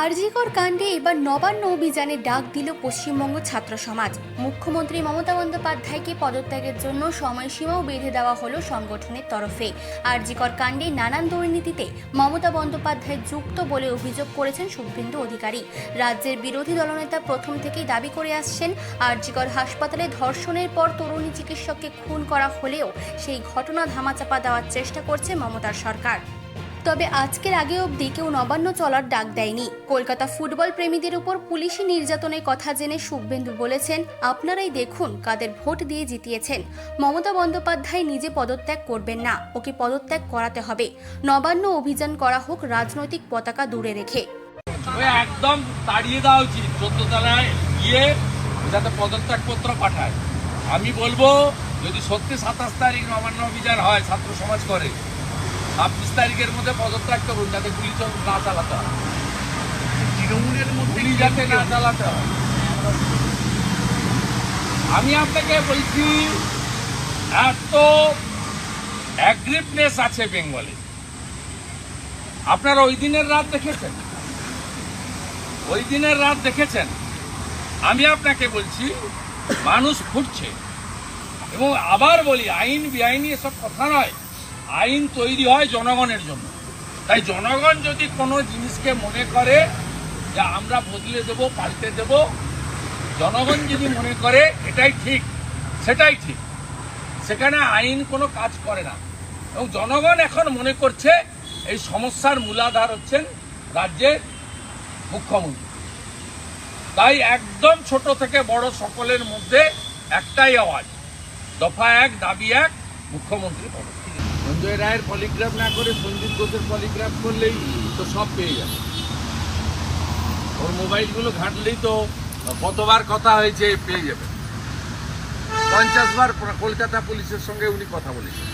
আরজিকর কাণ্ডে এবার নবান্ন অভিযানে ডাক দিল পশ্চিমবঙ্গ ছাত্র সমাজ। মুখ্যমন্ত্রী মমতা বন্দ্যোপাধ্যায়কে পদত্যাগের জন্য সময়সীমাও বেঁধে দেওয়া হলো সংগঠনের তরফে। আরজিকর কাণ্ডে নানান দুর্নীতিতে মমতা বন্দ্যোপাধ্যায় যুক্ত বলে অভিযোগ করেছেন শুভেন্দু অধিকারী। রাজ্যের বিরোধী দলনেতা প্রথম থেকেই দাবি করে আসছেন আরজিকর হাসপাতালে ধর্ষণের পর তরুণী চিকিৎসককে খুন করা হলেও সেই ঘটনা ধামাচাপা দেওয়ার চেষ্টা করছে মমতার সরকার। তবে আজকের আগে অবধি কেউ নবান্ন চলার ডাক দেয়নি। কলকাতা ফুটবল প্রেমীদের উপর পুলিশি নির্যাতনের কথা জেনে শুভেন্দু বলেছেন, আপনারাই দেখুন কাদের ভোট দিয়ে জিতিয়েছেন। মমতা বন্দ্যোপাধ্যায় নিজে পদত্যাগ করবেন না, ওকে পদত্যাগ করাতে হবে। নবান্ন অভিযান করা হোক রাজনৈতিক পতাকা দূরে রেখে। একদম তাড়িয়ে দেওয়া উচিত চোদ্দ তলায় গিয়ে যাতে পদত্যাগপত্র পাঠায়। আমি বলব, যদি সত্যি সাতাশ তারিখ নবান্ন অভিযান হয়, ছাত্র সমাজ করে ছাব্বিশ তারিখের মধ্যে পদত্যাগ করুন যাতে গুলি চল- না চালাতে হয়। তৃণমূলের মধ্যে যাতে না চালাতে হয়। আমি আপনাকে বলছি এত অ্যাগ্রিভনেস আছে বেঙ্গলে। আপনারা ওই দিনের রাত দেখেছেন? ওই দিনের রাত দেখেছেন? আমি আপনাকে বলছি মানুষ ফুটছে এবং আবার বলি আইন বেআইনি এসব কথা নয়। আইন তৈরি হয় জনগণের জন্য। তাই জনগণ যদি কোনো জিনিসকে মনে করে যে আমরা বদলে দেব, পাল্টে দেব, জনগণ যদি মনে করে, এটাই ঠিক, সেটাই ঠিক। সেখানে আইন কোনো কাজ করে না। এবং জনগণ এখন মনে করছে এই সমস্যার মূলাধার হচ্ছেন রাজ্যের মুখ্যমন্ত্রী। তাই একদম ছোট থেকে বড় সকলের মধ্যে একটাই আওয়াজ, দফা এক, দাবি এক মুখ্যমন্ত্রী। সঞ্জয় রায়ের পলিগ্রাফ না করে সঞ্জিত ঘোষের পলিগ্রাফ করলেই তো সব পেয়ে যাবে। ওর মোবাইলগুলো ঘাঁটলেই তো কতবার কথা হয়েছে পেয়ে যাবে। পঞ্চাশ বার কলকাতা পুলিশের সঙ্গে উনি কথা বলেছেন।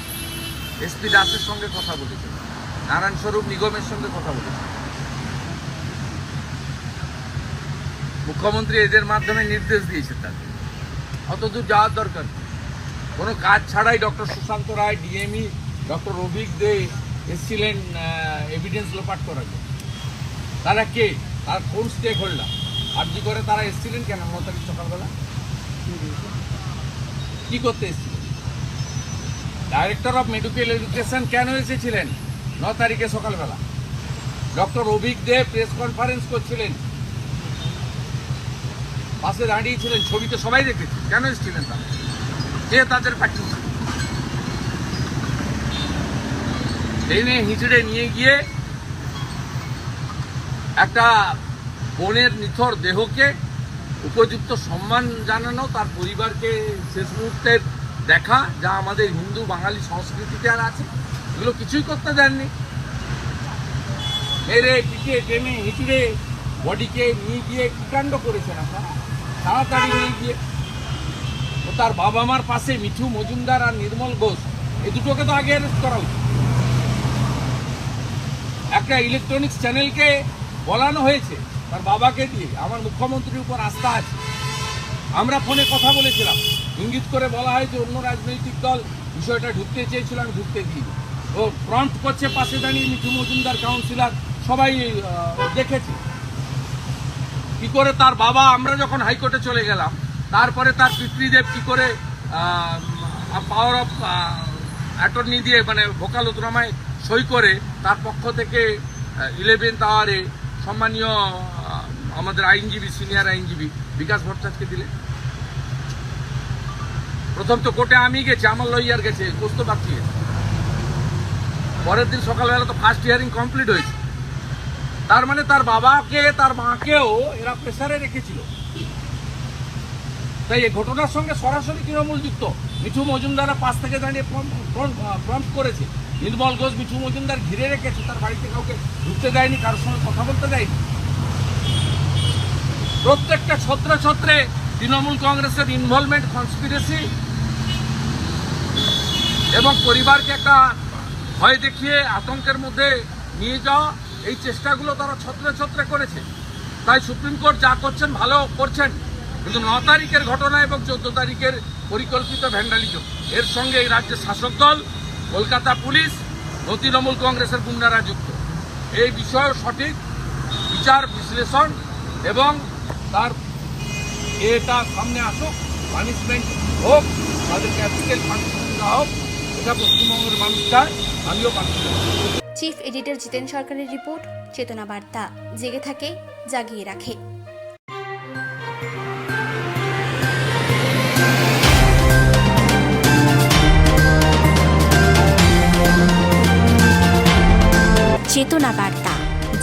এসপি দাসের সঙ্গে কথা বলেছেন। নারায়ণ স্বরূপ নিগমের সঙ্গে কথা বলেছেন। মুখ্যমন্ত্রী এদের মাধ্যমে নির্দেশ দিয়েছেন তাকে। অত দূর যাওয়ার দরকার নেই। কোনো কাজ ছাড়াই doctor Sushant Roy DME doctor Rabik De এসেছিলেন এভিডেন্স লোপাট করার জন্য। তারা কে? তার কোন স্টেক হোল্ডার আর্জি করে তারা এসেছিলেন কেন? ন তারিখ সকালবেলা? কি করতে এসেছিলেন? ডাইরেক্টর অফ মেডিকেল এডুকেশন কেন এসেছিলেন? ন তারিখে সকালবেলা। Doctor Abhik De press conference করছিলেন। পাশে দাঁড়িয়েছিলেন ছবিতে সবাই দেখেছি। কেন এসেছিলেন তারা? কে তাদের পাঠিয়েছে ট্রেনে হিঁচড়ে নিয়ে গিয়ে একটা বোনের নিথর দেহকে উপযুক্ত সম্মান জানানো, তার পরিবারকে শেষ মুহূর্তের দেখা, যা আমাদের হিন্দু বাঙালি সংস্কৃতিতে আর আছে। এগুলো কিছুই করতে দেননি। মেরে পিঠে টেনে হিঁচড়ে বডিকে নিয়ে গিয়ে কি কাণ্ড করেছেন আপনারা? তাড়াতাড়ি নিয়ে গিয়ে তার বাবা মার পাশে মিঠু মজুমদার আর নির্মল ঘোষ। এই দুটোকে তো আগে অ্যারেস্ট করা উচিত। একটা ইলেকট্রনিক্স চ্যানেলকে বলানো হয়েছে, তার বাবাকে দিয়ে। আমার মুখ্যমন্ত্রীর উপর আস্থা আছে। আমরা ফোনে কথা বলেছিলাম। ইঙ্গিত করে বলা হয় যে অন্য রাজনৈতিক দল বিষয়টা ঢুকতে চেয়েছিল, আমি ঢুকতে দিই ও প্রম্পট করছে, পাশে দাঁড়িয়ে মিঠু মজুমদার কাউন্সিলর সবাই দেখেছে। কি করে তার বাবা, আমরা যখন হাইকোর্টে চলে গেলাম তারপরে তার পিতৃদেব কি করে পাওয়ার অফ অ্যাটর্নি দিয়ে মানে ভোকালতনামায় সই করে, তার পক্ষ থেকে ইলেভেন্থ আওয়ারে সম্মানীয় আমাদের আইনজীবী সিনিয়র আইনজীবী বিকাশ ভট্টাচার্যকে দিলে। প্রথম তো কোর্টে আমি গেছি, আমার লইয়ার গেছে কোস্ত বাকি পরের দিন সকালবেলা তো ফার্স্ট হিয়ারিং কমপ্লিট হয়েছে। তার মানে তার বাবাকে, তার মাকেও এরা প্রেসারে রেখেছিল। তাই এই ঘটনার সঙ্গে সরাসরি তৃণমূল যুক্ত। মিঠু মজুমদারা পাশ থেকে দাঁড়িয়ে করেছে। নির্মল ঘোষ মিঠু মজুমদার ঘিরে রেখেছে, তার বাড়িতে কাউকে ঢুকতে দেয়নি, কারোর সঙ্গে কথা বলতে দেয়নি। প্রত্যেকটা ছত্র ছত্রে তৃণমূল কংগ্রেসের ইনভলভমেন্ট কনস্পিরেসি এবং পরিবারকে একটা ভয় দেখিয়ে আতঙ্কের মধ্যে নিয়ে যাওয়া, এই চেষ্টাগুলো তারা ছত্রে ছত্রে করেছে। তাই সুপ্রিম কোর্ট যা করছেন, ভালো করছেন। কিন্তু ন তারিখের ঘটনা এবং চোদ্দ তারিখের পরিকল্পিত ভ্যান্ডালিজম। এর সঙ্গে এই রাজ্যের শাসক দল, কলকাতা পুলিশ ও তৃণমূল কংগ্রেসের গুন্ডারা যুক্ত। এই বিষয়ে সঠিক বিচার, বিশ্লেষণ এবং তার এটা সামনে আসুক পানিশমেন্ট হোক, তাদেরকে অ্যাপ্লিকেল পানিশমেন্ট দেওয়া হোক, এটা পশ্চিমবঙ্গের মানুষ চায় আমিও চিফ এডিটর জিতেন সরকারের রিপোর্ট চেতনা বার্তা। জেগে থাকে, জাগিয়ে রাখে।